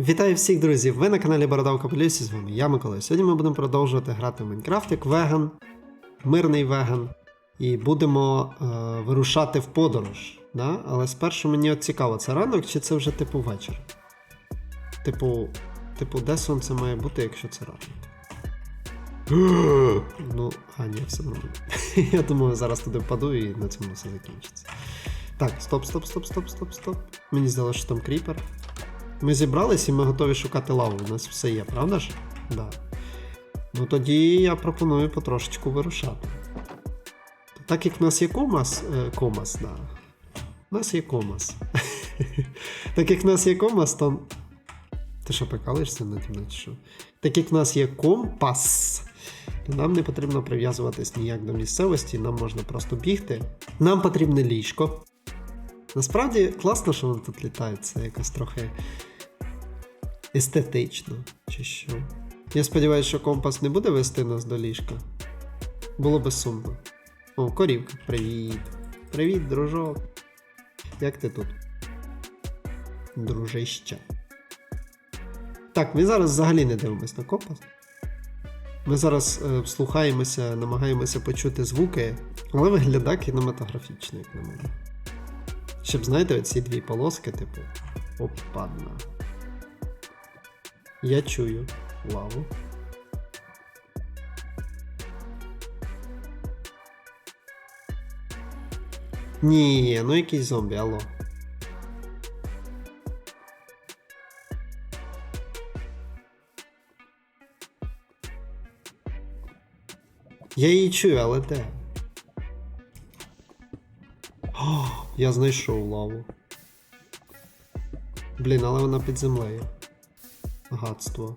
Вітаю всіх друзів! Ви на каналі Бородавка Полюсі, з вами я Микола. Сьогодні ми будемо продовжувати грати в Майнкрафт як веган, мирний веган. І будемо е, вирушати в подорож. Да? Але спершу мені от цікаво, це ранок чи це вже типу вечір? Типу, типу, де сонце має бути, якщо це ранок? ну, а ні, все нормально. я думаю, зараз туди впаду і на цьому все закінчиться. Так, стоп, стоп, стоп, стоп, стоп, стоп. Мені здалося, що там кріпер. Ми зібрались і ми готові шукати лаву. У нас все є, правда ж? Да. Ну тоді я пропоную потрошечку вирушати. Так як в нас є комас. Е, комас, да. У нас є комас. так як в нас є комас, то. Ти що прикалуєшся на чи що? Так як в нас є компас, то нам не потрібно прив'язуватись ніяк до місцевості, нам можна просто бігти. Нам потрібне ліжко. Насправді класно, що воно тут літає, це якось трохи естетично, чи що. Я сподіваюся, що компас не буде вести нас до ліжка. Було би сумно. О, корівка, привіт. Привіт, дружок. Як ти тут? Дружище. Так, ми зараз взагалі не дивимось на компас. Ми зараз е, вслухаємося, намагаємося почути звуки, але виглядає кінематографічно, як на мене. Щоб, знаєте, оці дві полоски, типу, опадна. Я чую лаву. Ні, ну якийсь зомбі, алло. Я її чую, але де? О, я знайшов лаву. Блін, але вона під землею. Гадство.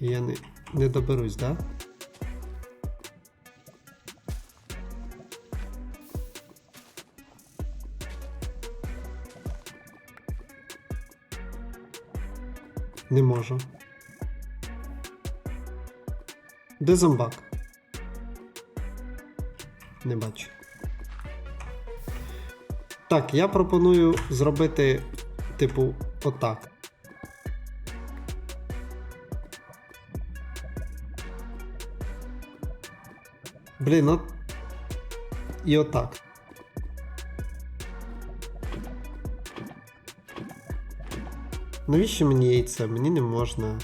Я не, не доберусь, да? Не можу. Де зомбак? Не бачу. Так, я пропоную зробити, типу, отак. Блін, от. І отак. Навіщо мені яйце? Мені не можна.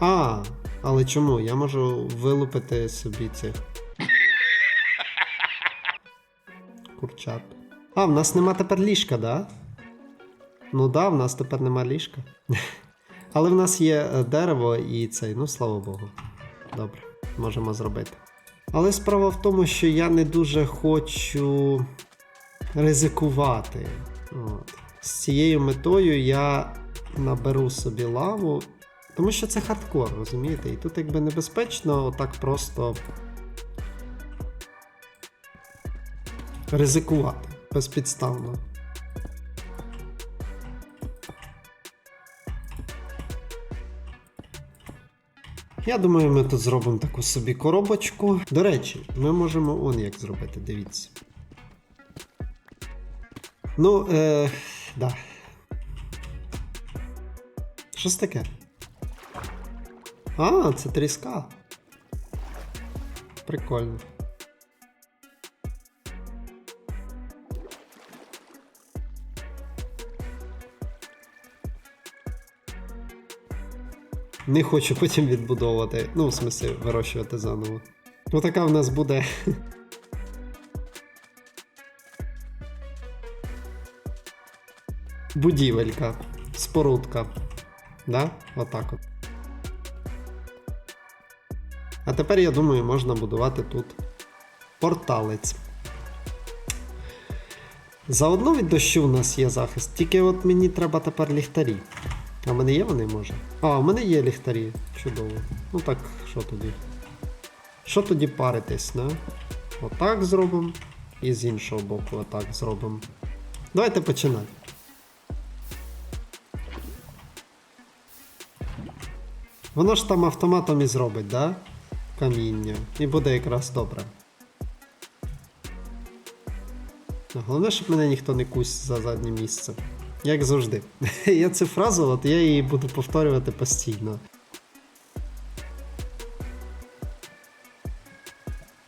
А, але чому? Я можу вилупити собі цих. Курчат. А, в нас нема тепер ліжка, да? Ну да, в нас тепер нема ліжка. Але в нас є е, дерево і цей, ну слава Богу. Добре, можемо зробити. Але справа в тому, що я не дуже хочу ризикувати. От. З цією метою я наберу собі лаву, тому що це хардкор, розумієте? І тут якби небезпечно отак просто ризикувати безпідставно. Я думаю, ми тут зробимо таку собі коробочку. До речі, ми можемо он як зробити, дивіться. Ну, е, да. Що це таке? А, це тріска. Прикольно. Не хочу потім відбудовувати. Ну, в смислі, вирощувати заново. Ну, така в нас буде. Будівелька, спорудка. Да? Отак от. А тепер, я думаю, можна будувати тут порталець. Заодно від дощу в нас є захист, тільки от мені треба тепер ліхтарі. А в мене є вони може? А, у мене є ліхтарі. Чудово. Ну так, що тоді? Що тоді паритись, не? Отак зробимо. І з іншого боку отак зробимо. Давайте починати. Воно ж там автоматом і зробить, да? Каміння. І буде якраз добре. Головне, щоб мене ніхто не кусь за заднє місце. Як завжди. Я цю фразу, от я її буду повторювати постійно.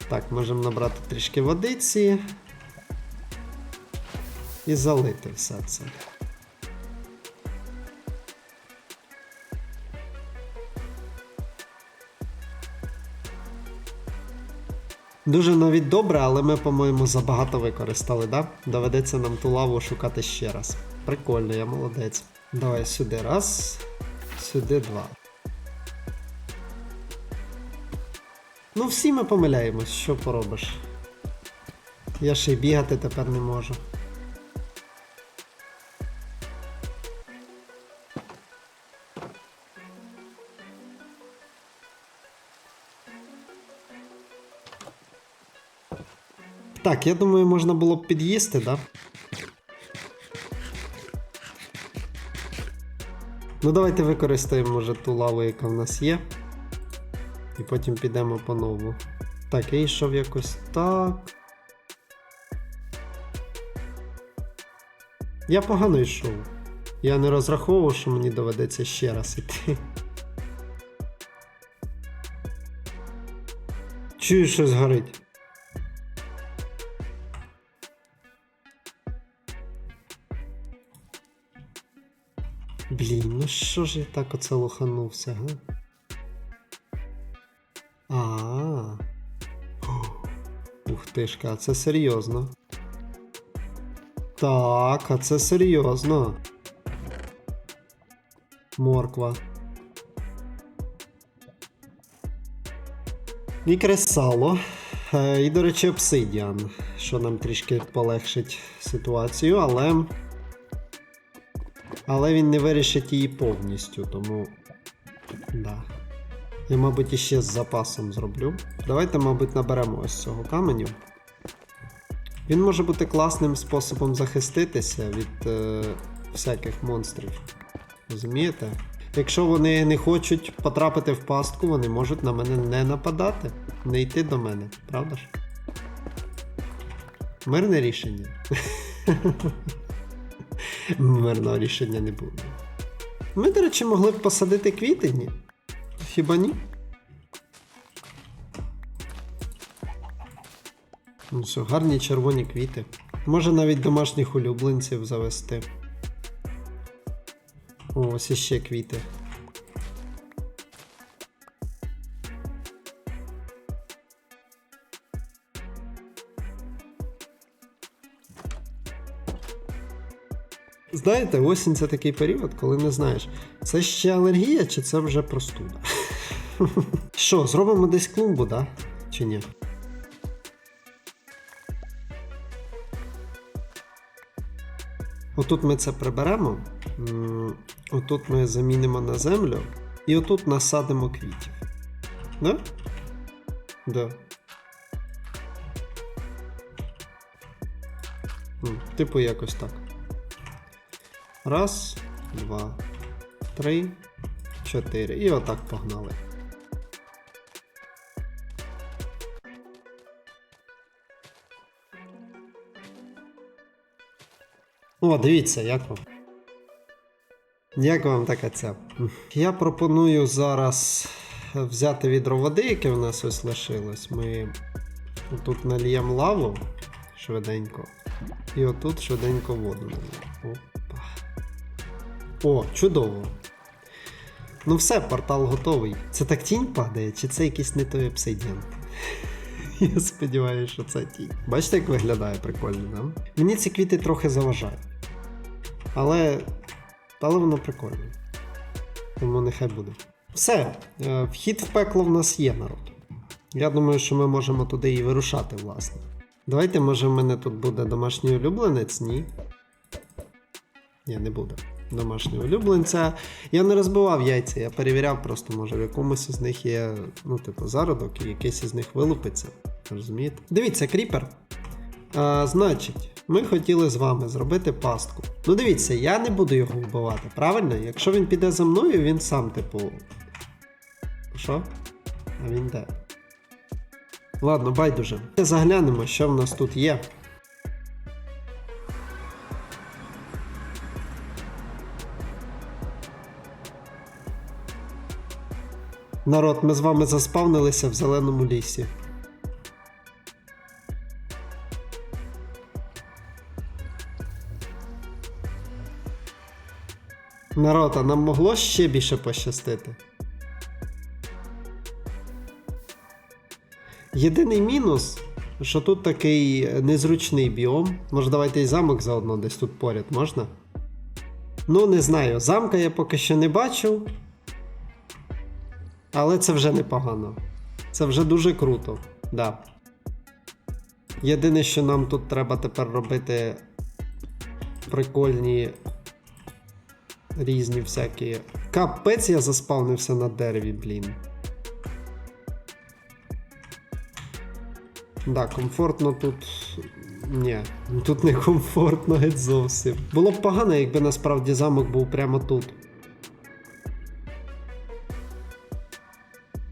Так, можемо набрати трішки водиці і залити все це. Дуже навіть добре, але ми, по-моєму, забагато використали, да? Доведеться нам ту лаву шукати ще раз. Прикольно, я молодець. Давай сюди раз, сюди два. Ну, всі ми помиляємось, що поробиш. Я ще й бігати тепер не можу. Так, я думаю, можна було б під'їсти, да? Ну, давайте використаємо може ту лаву, яка в нас є. І потім підемо по нову. Так, я йшов якось так. Я погано йшов. Я не розраховував, що мені доведеться ще раз іти. Чую, щось горить. Блін, ну що ж я так оце лоханувся, га? А. Ух тишка, а це серйозно. Так, а це серйозно. Морква. І кресало. Е, І, до речі, обсидіан, що нам трішки полегшить ситуацію, але. Але він не вирішить її повністю, тому. Да. Я, мабуть, іще з запасом зроблю. Давайте, мабуть, наберемо ось цього каменю. Він може бути класним способом захиститися від е, всяких монстрів. Розумієте? Якщо вони не хочуть потрапити в пастку, вони можуть на мене не нападати, не йти до мене, правда ж? Мирне рішення. Мирного рішення не буде. Ми, до речі, могли б посадити квіти, ні? Хіба ні? Ну все, гарні червоні квіти. Може навіть домашніх улюбленців завести. Ось іще квіти. Знаєте, осінь це такий період, коли не знаєш, це ще алергія чи це вже простуда. Що, зробимо десь клумбу, да? Чи ні? Отут ми це приберемо. Отут ми замінимо на землю. І отут насадимо квітів. Да? Да. Типу якось так. Раз, два, три, чотири. І отак погнали. О, дивіться, як вам. Як вам така ця? Я пропоную зараз взяти відро води, яке в нас ось лишилось. Ми тут нальємо лаву швиденько. І отут швиденько воду нальємо. О, чудово. Ну все, портал готовий. Це так тінь падає, чи це якийсь не той обсидіан? Я сподіваюся, що це тінь. Бачите, як виглядає прикольно, да? Мені ці квіти трохи заважають. Але. Але воно прикольне. Тому нехай буде. Все, е, вхід в пекло в нас є, народ. Я думаю, що ми можемо туди і вирушати, власне. Давайте, може, в мене тут буде домашній улюбленець? Ні. Ні, не буде. Домашнього улюбленця. Я не розбивав яйця, я перевіряв просто, може, в якомусь із них є, ну, типу, зародок, і якийсь із них вилупиться. Розумієте? Дивіться, кріпер. А, значить, ми хотіли з вами зробити пастку. Ну дивіться, я не буду його вбивати, правильно? Якщо він піде за мною, він сам, типу. Що? А він де? Ладно, байдуже. Заглянемо, що в нас тут є. Народ, ми з вами заспавнилися в зеленому лісі. Народ, а нам могло ще більше пощастити. Єдиний мінус, що тут такий незручний біом. Може, давайте і замок заодно десь тут поряд можна? Ну, не знаю. Замка я поки що не бачу. Але це вже непогано. Це вже дуже круто. Да. Єдине, що нам тут треба тепер робити прикольні різні всякі. Капець я заспавнився на дереві, блін. Да, комфортно тут. Ні, тут не комфортно геть зовсім. Було б погано, якби насправді замок був прямо тут.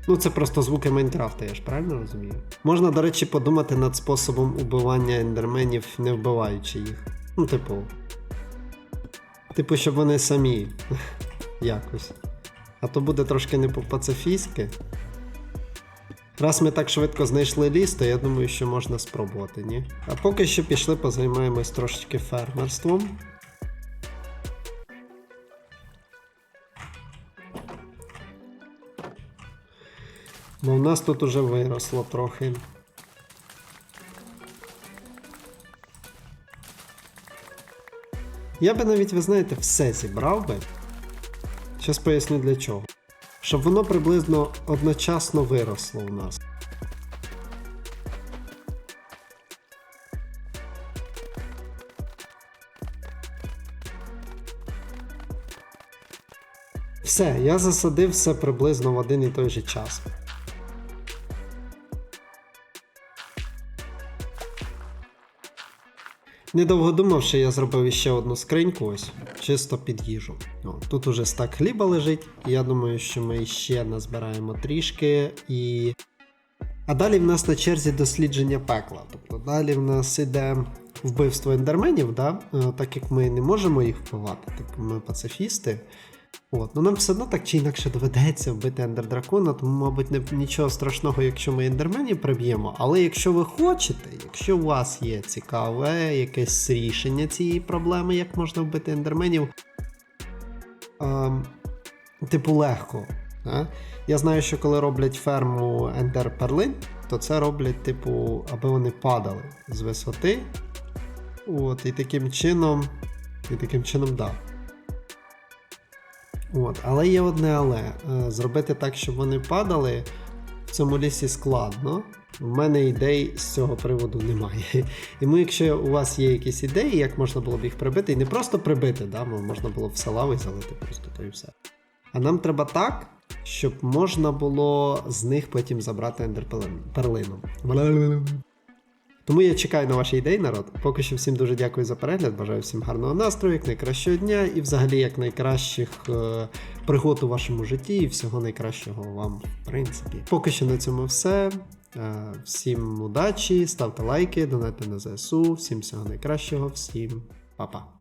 Ну, це просто звуки Майнкрафта, я ж правильно розумію? Можна, до речі, подумати над способом убивання ендерменів, не вбиваючи їх. Ну, типу. Типу, щоб вони самі якось. А то буде трошки не по-пацифійськи. Раз ми так швидко знайшли ліс, то я думаю, що можна спробувати, ні? А поки що пішли позаймаємось трошечки фермерством. Бо в нас тут уже виросло трохи. Я би навіть, ви знаєте, все зібрав би. Зараз поясню для чого. Щоб воно приблизно одночасно виросло у нас. Все, я засадив все приблизно в один і той же час. Недовго думавши, я зробив іще одну скриньку, ось, чисто під їжу. О, тут уже стак хліба лежить, і я думаю, що ми ще назбираємо трішки і. А далі в нас на черзі дослідження пекла. Тобто далі в нас іде вбивство ендерменів, да? Е, так як ми не можемо їх вбивати, так ми пацифісти. От, ну нам все одно так чи інакше доведеться вбити ендердракона, тому, мабуть, не, нічого страшного, якщо ми ендерменів приб'ємо. Але якщо ви хочете, якщо у вас є цікаве якесь рішення цієї проблеми, як можна вбити ендерменів, ем, типу легко. А? Я знаю, що коли роблять ферму Ендер Перлин, то це роблять, типу, аби вони падали з висоти. От, і таким чином. І таким чином, да. От, але є одне але. Е, Зробити так, щоб вони падали в цьому лісі складно. У мене ідей з цього приводу немає. І Тому, якщо у вас є якісь ідеї, як можна було б їх прибити, і не просто прибити, да, можна було б все лави залити просто то і все. А нам треба так, щоб можна було з них потім забрати ендерперлину. Тому я чекаю на ваші ідеї, народ. Поки що всім дуже дякую за перегляд. Бажаю всім гарного настрою, як найкращого дня і взагалі як найкращих е, пригод у вашому житті і всього найкращого вам, в принципі. Поки що на цьому все. Е, всім удачі, ставте лайки, донайте на ЗСУ, всім всього найкращого, всім па-па.